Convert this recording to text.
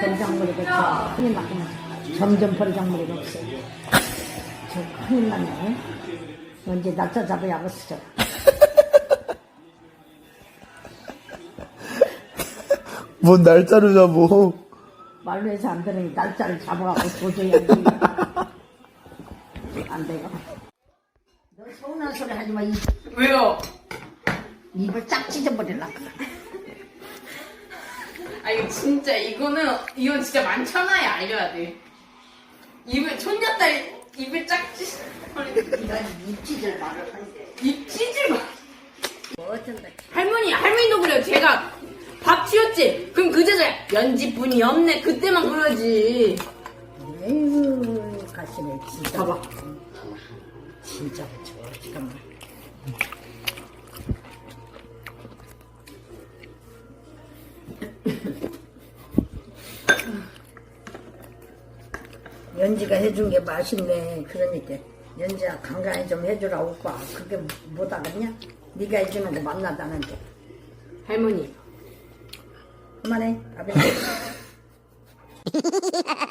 버리장머리가 큰일 났구나. 점점 버리장머리가 없어. 저 큰일 났네. 언제 날짜 잡아야 겠어. 저. 뭔 날짜를 잡어. 말로 해서 안 되는 날짜를 잡아갖고 도저히 안 돼. 안 돼요. 너 서운한 소리 하지 마. 입, 왜요? 입을 쫙 찢어버릴라. 아 이거 진짜 이거는 이건 진짜 많잖아요 알려야 돼. 입을 손녀딸 입을 짝 찢. 네가 입 찢을 말을 하는데. 입 찢을 마. 뭐 어쩐다. 할머니 할머니도 그래요. 제가 밥 치웠지. 그럼 그제서야 연지분이 없네. 그때만 그러지. 에휴, 가시네, 진짜. 봐봐. 진짜 그쵸. 잠깐만. 연지가 해준 게 맛있네. 그러니까 연지야 간간히 좀 해주라고 봐. 그게 못하겠냐? 네가 해주는 거 만나다는데. 할머니 그만해. 밥이나.